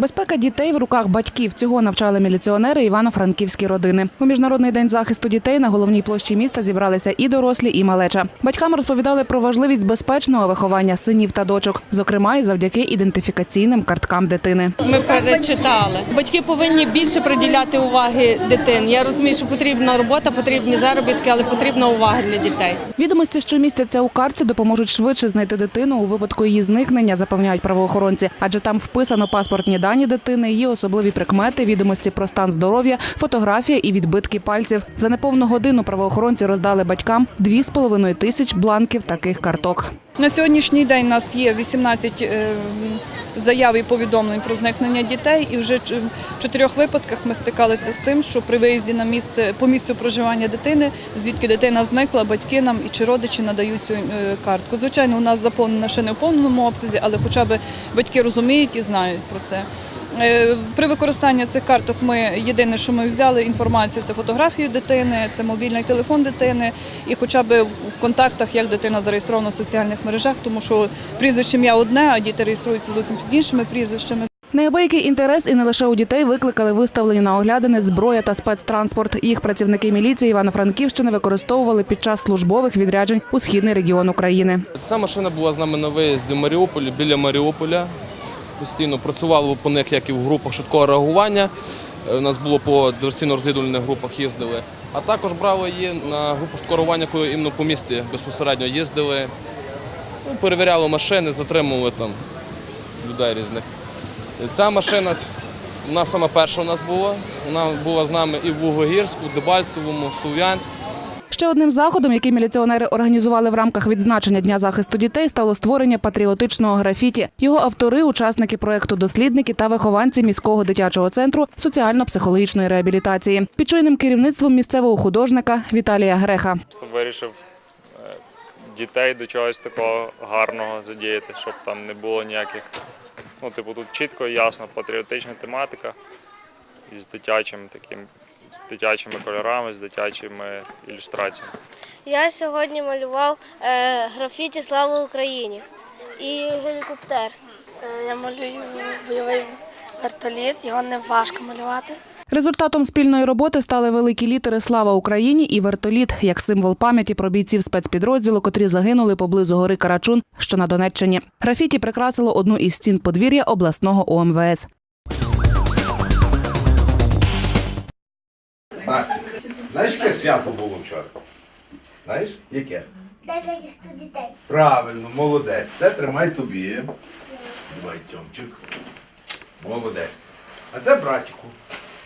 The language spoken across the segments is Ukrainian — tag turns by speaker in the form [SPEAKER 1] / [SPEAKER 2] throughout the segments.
[SPEAKER 1] Безпека дітей в руках батьків. Цього навчали міліціонери івано-франківські родини. У міжнародний день захисту дітей на головній площі міста зібралися і дорослі, і малеча. Батькам розповідали про важливість безпечного виховання синів та дочок, зокрема і завдяки ідентифікаційним карткам дитини.
[SPEAKER 2] Ми перечитали. Батьки повинні більше приділяти уваги дитині. Я розумію, що потрібна робота, потрібні заробітки, але потрібна увага для дітей.
[SPEAKER 1] Відомості, що містяться у картці, допоможуть швидше знайти дитину у випадку її зникнення, запевняють правоохоронці, адже там вписано паспортні дані дитини, її особливі прикмети, відомості про стан здоров'я, фотографія і відбитки пальців. За неповну годину правоохоронці роздали батькам 2,5 тисяч бланків таких карток.
[SPEAKER 3] На сьогоднішній день у нас є 18 е, заяв і повідомлень про зникнення дітей, і вже в чотирьох випадках ми стикалися з тим, що при виїзді на місце по місцю проживання дитини, звідки дитина зникла, батьки нам і чи родичі надають цю е, картку. Звичайно, у нас заповнена ще не в повному обсязі, але хоча б батьки розуміють і знають про це. Е, При використанні цих карток ми єдине, що ми взяли інформацію, це фотографію дитини, це мобільний телефон дитини, і хоча б в контактах, як дитина зареєстрована в соціальних мережах, тому що прізвище ім'я одне, а діти реєструються зовсім під іншими прізвищами.
[SPEAKER 1] Неабиякий інтерес і не лише у дітей викликали виставлені на оглядини зброя та спецтранспорт. Їх працівники міліції Івано-Франківщини використовували під час службових відряджень у східний регіон України.
[SPEAKER 4] Ця машина була з нами на виїзді в Маріуполі, біля Маріуполя. Постійно працювали по них, як і в групах швидкого реагування. Е, У нас було по диверсійно-розвідувальних групах їздили. А також брали її на групу швидкого реагування, коли іменно по місті безпосередньо їздили. Ну, перевіряли машини, затримували там людей різних. Ця машина, вона сама перша у нас була. Вона була з нами і в Вугогірську, Дебальцевому, в Слов'янську.
[SPEAKER 1] Ще одним заходом, який міліціонери організували в рамках відзначення Дня захисту дітей, стало створення патріотичного графіті. Його автори, учасники проекту дослідники та вихованці міського дитячого центру соціально-психологічної реабілітації. Під чуйним керівництвом місцевого художника Віталія Греха.
[SPEAKER 5] Вирішив е, дітей до чогось такого гарного задіяти, щоб там не було ніяких. Ну, типу, тут чітко ясно патріотична тематика із дитячим таким, з дитячими кольорами, з дитячими ілюстраціями.
[SPEAKER 6] Я сьогодні малював е, графіті Слава Україні і гелікоптер.
[SPEAKER 7] Е, Я малюю бойовий вертоліт, його не важко малювати.
[SPEAKER 1] Результатом спільної роботи стали великі літери Слава Україні і вертоліт як символ пам'яті про бійців спецпідрозділу, котрі загинули поблизу гори Карачун, що на Донеччині. Графіті прикрасило одну із стін подвір'я обласного ОМВС.
[SPEAKER 8] Настя, знаєш, яке свято було вчора? Знаєш, яке?
[SPEAKER 6] День захисту дітей.
[SPEAKER 8] Правильно, молодець. Це тримай тобі. Давай, Тьомчик. Молодець. А це братіку.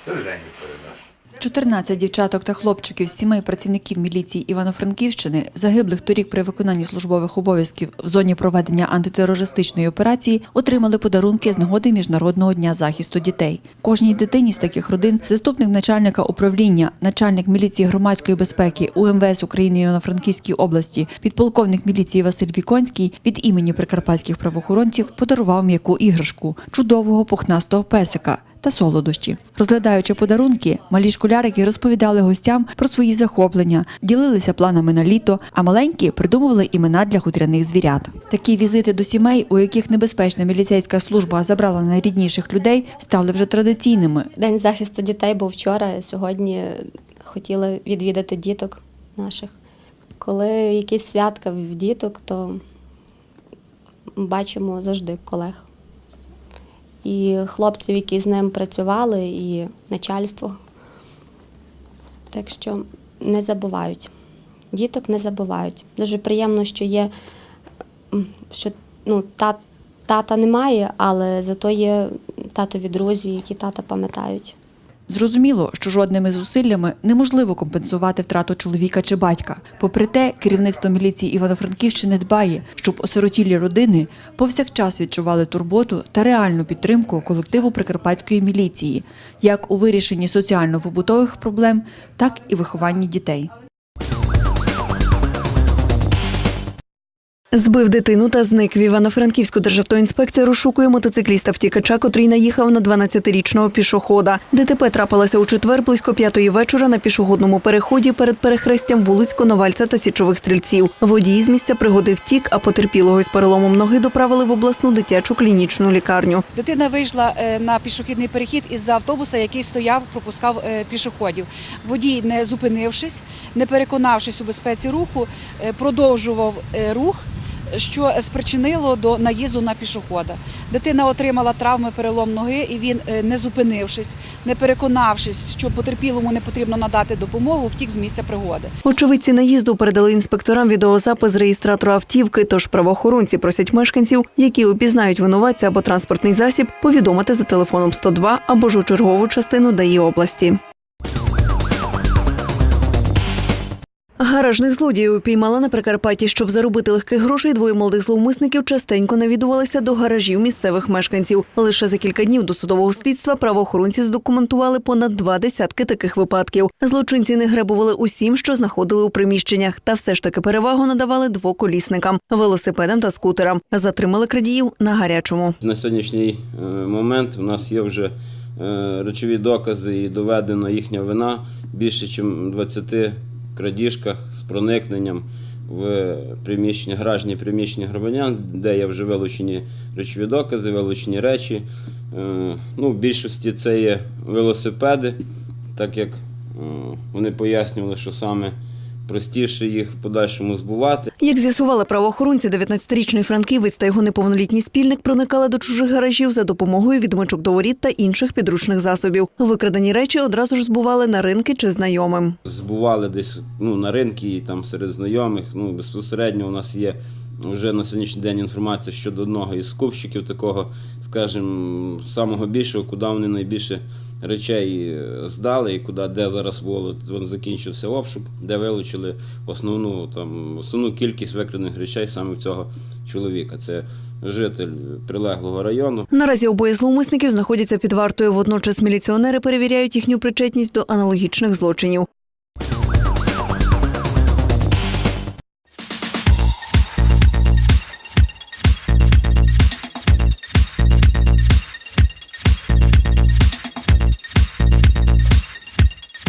[SPEAKER 8] Це Жені передаш.
[SPEAKER 9] 14 дівчаток та хлопчиків з сімей працівників міліції Івано-Франківщини, загиблих торік при виконанні службових обов'язків в зоні проведення антитерористичної операції, отримали подарунки з нагоди Міжнародного дня захисту дітей. Кожній дитині з таких родин заступник начальника управління, начальник міліції громадської безпеки УМВС України Івано-Франківській області, підполковник міліції Василь Віконський від імені прикарпатських правоохоронців подарував м'яку іграшку чудового пухнастого песика та солодощі. Розглядаючи подарунки, малі школярики розповідали гостям про свої захоплення, ділилися планами на літо, а маленькі придумували імена для хутряних звірят. Такі візити до сімей, у яких небезпечна міліцейська служба забрала найрідніших людей, стали вже традиційними.
[SPEAKER 10] День захисту дітей був вчора. Сьогодні хотіли відвідати діток наших. Коли якісь святка в діток, то бачимо завжди колег. І хлопців, які з ним працювали, і начальство. Так що не забувають. Діток не забувають. Дуже приємно, що є, що ну, та, тата немає, але зато є татові друзі, які тата пам'ятають.
[SPEAKER 9] Зрозуміло, що жодними зусиллями неможливо компенсувати втрату чоловіка чи батька. Попри те, керівництво міліції Івано-Франківщини дбає, щоб осиротілі родини повсякчас відчували турботу та реальну підтримку колективу прикарпатської міліції, як у вирішенні соціально-побутових проблем, так і вихованні дітей.
[SPEAKER 11] Збив дитину та зник в Івано-Франківську державтоінспекція розшукує мотоцикліста втікача, котрий наїхав на 12-річного пішохода. ДТП трапилося у четвер близько п'ятої вечора на пішохідному переході перед перехрестям вулиць Коновальця та Січових стрільців. Водій з місця пригоди втік, а потерпілого із переломом ноги доправили в обласну дитячу клінічну лікарню.
[SPEAKER 12] Дитина вийшла е, на пішохідний перехід із автобуса, який стояв, пропускав е, пішоходів. Водій, не зупинившись, не переконавшись у безпеці руху, е, продовжував рух. Що спричинило до наїзду на пішохода. Дитина отримала травми перелом ноги, і він, е, не зупинившись, не переконавшись, що потерпілому не потрібно надати допомогу, втік з місця пригоди.
[SPEAKER 11] Очевидці наїзду передали інспекторам відеозапис з реєстратора автівки, тож правоохоронці просять мешканців, які опізнають винуватця або транспортний засіб, повідомити за телефоном 102 або ж у чергову частину ДАІ області. Гаражних злодіїв упіймала на Прикарпатті. Щоб заробити легких грошей, двоє молодих зловмисників частенько навідувалися до гаражів місцевих мешканців. Лише за кілька днів до судового слідства правоохоронці здокументували понад два десятки таких випадків. Злочинці не гребували усім, що знаходили у приміщеннях, та все ж таки перевагу надавали двоколісникам, велосипедам та скутерам. Затримали крадіїв на гарячому.
[SPEAKER 13] На сьогоднішній е, момент у нас є вже е, речові докази і доведена їхня вина більше, ніж 20 крадіжках з проникненням в приміщення, гаражні приміщення громадян, де є вже вилучені речові докази, вилучені речі. Е, Ну, в більшості це є велосипеди, так як е, вони пояснювали, що саме простіше їх в подальшому збувати.
[SPEAKER 11] Як з'ясували правоохоронці, 19-річний франківець та його неповнолітній спільник проникали до чужих гаражів за допомогою відмичок до воріт та інших підручних засобів. Викрадені речі одразу ж збували на ринки чи знайомим.
[SPEAKER 13] збували десь ну, на ринки і там серед знайомих. Ну, безпосередньо у нас є вже на сьогоднішній день інформація щодо одного із скупщиків, такого, скажімо, самого більшого, куди вони найбільше речей е, здали і куди де зараз було закінчився обшук, де вилучили основну там основну кількість викрадених речей саме в цього чоловіка. Це житель прилеглого району.
[SPEAKER 11] Наразі обоє зловмисників знаходяться під вартою. Водночас міліціонери перевіряють їхню причетність до аналогічних злочинів.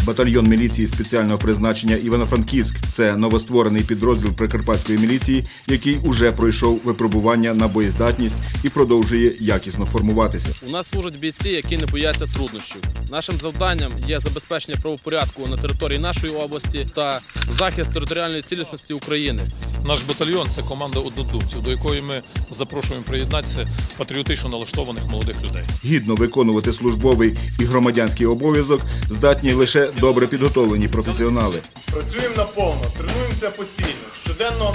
[SPEAKER 14] Батальйон міліції спеціального призначення Івано-Франківськ це новостворений підрозділ Прикарпатської міліції, який уже пройшов випробування на боєздатність і продовжує якісно формуватися.
[SPEAKER 4] У нас служать бійці, які не бояться труднощів. Нашим завданням є забезпечення правопорядку на території нашої області та захист територіальної цілісності України.
[SPEAKER 15] Наш батальйон це команда однодумців, до якої ми запрошуємо приєднатися патріотично налаштованих молодих людей.
[SPEAKER 14] Гідно виконувати службовий і громадянський обов'язок здатні лише добре підготовлені професіонали.
[SPEAKER 16] Працюємо наповно, тренуємося постійно. Щоденно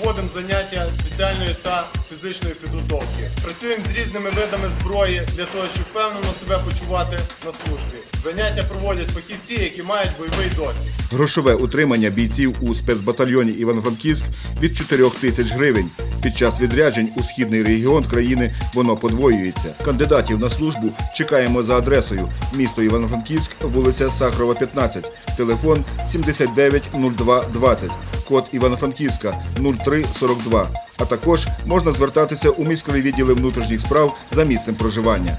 [SPEAKER 16] проводимо заняття спеціальної та фізичної підготовки. Працюємо з різними видами зброї для того, щоб впевнено себе почувати на службі. Заняття проводять фахівці, які мають бойовий досвід.
[SPEAKER 14] Грошове утримання бійців у спецбатальйоні Івано-Франківськ від 4 тисяч гривень. Під час відряджень у східний регіон країни воно подвоюється. Кандидатів на службу чекаємо за адресою місто Івано-Франківськ, вулиця Сахарова, 15, телефон 790220, код Івано-Франківська 0342. А також можна звертатися у міськові відділи внутрішніх справ за місцем проживання.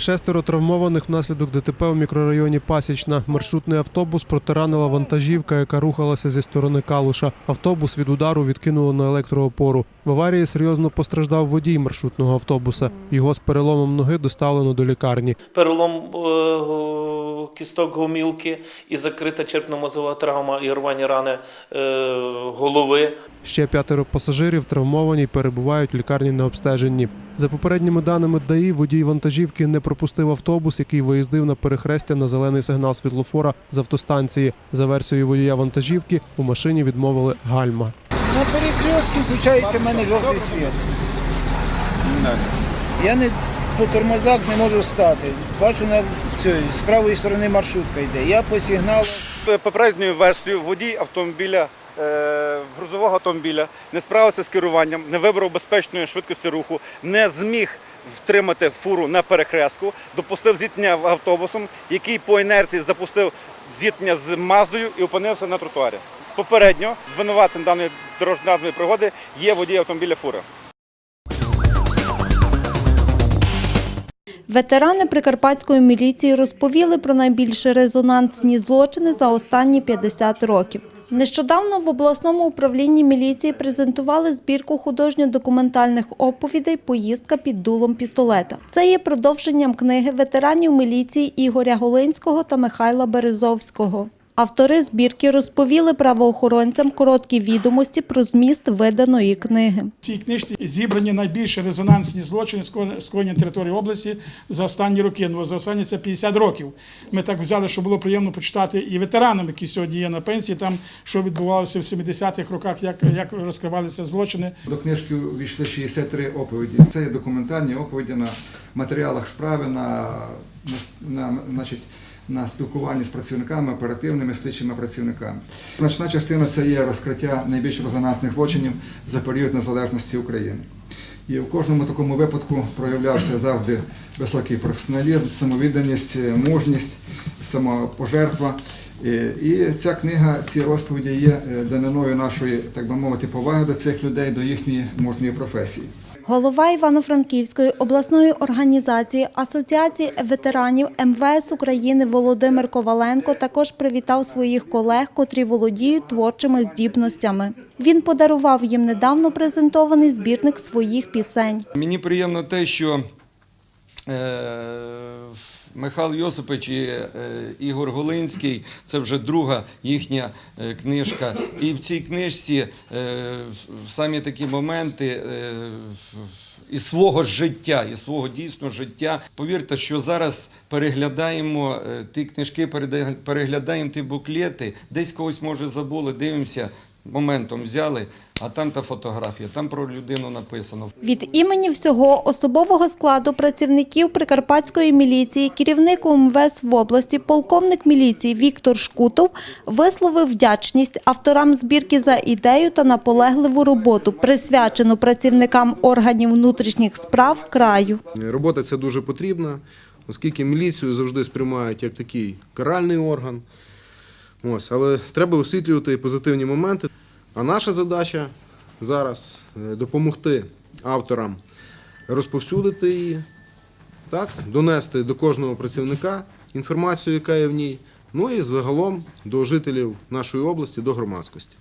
[SPEAKER 17] Шестеро травмованих внаслідок ДТП у мікрорайоні Пасічна. Маршрутний автобус протаранила вантажівка, яка рухалася зі сторони Калуша. Автобус від удару відкинуло на електроопору. В аварії серйозно постраждав водій маршрутного автобуса. Його з переломом ноги доставлено до лікарні.
[SPEAKER 18] перелом е, кісток гомілки і закрита черепно-мозова травма і рвані рани е, голови.
[SPEAKER 17] Ще п'ятеро пасажирів травмовані й перебувають в лікарні на обстеженні. За попередніми даними ДАІ, водій вантажівки не пропустив автобус, який виїздив на перехрестя на зелений сигнал світлофора з автостанції. За версією водія вантажівки у машині відмовили гальма.
[SPEAKER 19] На перекрестку включається в мене жовтий світ. Я не по тормозах не можу стати. Бачу на цій, з правої сторони маршрутка йде. Я по сигналу.
[SPEAKER 20] Попередньою версією водій автомобіля, е, грузового автомобіля не справився з керуванням, не вибрав безпечної швидкості руху, не зміг втримати фуру на перехрестку, допустив зіткнення автобусом, який по інерції запустив зіткнення з Маздою і опинився на тротуарі. Попередньо винуватцем даної дорожньої пригоди є водій автомобіля фура.
[SPEAKER 21] Ветерани прикарпатської міліції розповіли про найбільш резонансні злочини за останні 50 років. Нещодавно в обласному управлінні міліції презентували збірку художньо-документальних оповідей Поїздка під дулом пістолета. Це є продовженням книги ветеранів міліції Ігоря Голинського та Михайла Березовського. Автори збірки розповіли правоохоронцям короткі відомості про зміст виданої книги.
[SPEAKER 22] В цій книжці зібрані найбільш резонансні злочини скоєння- скоєння території області за останні роки. Ну, за останні це 50 років. Ми так взяли, що було приємно почитати і ветеранам, які сьогодні є на пенсії, там що відбувалося в 70-х роках, як, як розкривалися злочини.
[SPEAKER 23] До книжки увійшли 63 оповіді. Це є документальні оповіді на матеріалах справи, на, на, на, значить, на спілкуванні з працівниками, оперативними слідчими працівниками. Значна частина це є розкриття найбільш резонансних злочинів за період незалежності України. І в кожному такому випадку проявлявся завжди високий професіоналізм, самовідданість, мужність, самопожертва. І- І ця книга, ці розповіді є е, даниною нашої, так би мовити, поваги до цих людей, до їхньої мужньої професії.
[SPEAKER 21] Голова Івано-Франківської обласної організації Асоціації ветеранів МВС України Володимир Коваленко також привітав своїх колег, котрі володіють творчими здібностями. Він подарував їм недавно презентований збірник своїх пісень.
[SPEAKER 24] Мені приємно те, що е, Михайло Йосипович і е, Ігор Голинський це вже друга їхня е, книжка. І в цій книжці е, самі такі моменти. із свого життя, із свого дійсно життя. Повірте, що зараз переглядаємо ті книжки, переглядаємо ті буклети, десь когось може забули, дивимося, моментом взяли, а там та фотографія, там про людину написано.
[SPEAKER 21] Від імені всього особового складу працівників Прикарпатської міліції керівник УМВС в області, полковник міліції Віктор Шкутов висловив вдячність авторам збірки за ідею та наполегливу роботу, присвячену працівникам органів внутрішніх справ краю.
[SPEAKER 25] Робота ця дуже потрібна, оскільки міліцію завжди сприймають як такий каральний орган. Ось, але треба освітлювати позитивні моменти. А наша задача зараз е, допомогти авторам розповсюдити її, так, донести до кожного працівника інформацію, яка є в ній, ну і загалом до жителів нашої області, до громадськості.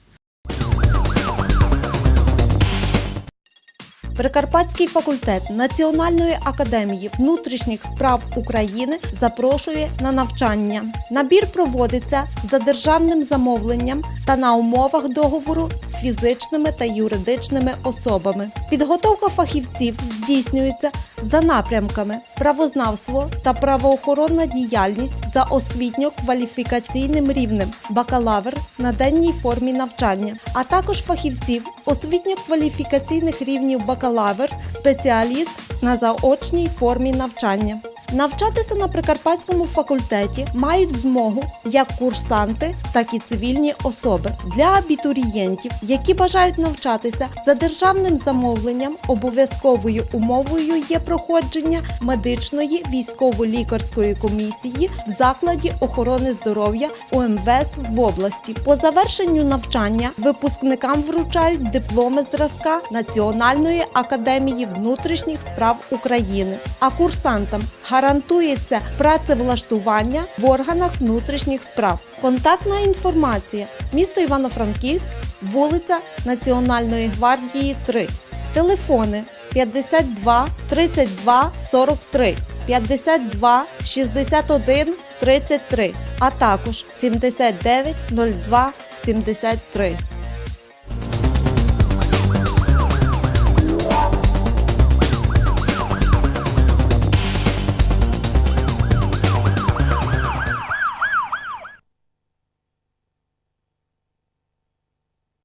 [SPEAKER 21] Прикарпатський факультет Національної академії внутрішніх справ України запрошує на навчання. Набір проводиться за державним замовленням та на умовах договору з фізичними та юридичними особами. Підготовка фахівців здійснюється за напрямками правознавство та правоохоронна діяльність за освітньо-кваліфікаційним рівнем бакалавр на денній формі навчання, а також фахівців освітньо-кваліфікаційних рівнів бакалавр, спеціаліст на заочній формі навчання. Навчатися на Прикарпатському факультеті мають змогу як курсанти, так і цивільні особи. Для абітурієнтів, які бажають навчатися за державним замовленням, обов'язковою умовою є проходження медичної військово-лікарської комісії в закладі охорони здоров'я УМВС в області. По завершенню навчання випускникам вручають дипломи зразка Національної академії внутрішніх справ України, а курсантам гарантується працевлаштування в органах внутрішніх справ. Контактна інформація. Місто Івано-Франківськ, вулиця Національної гвардії 3. Телефони 52 32 43, 52 61 33, а також 79 02 73.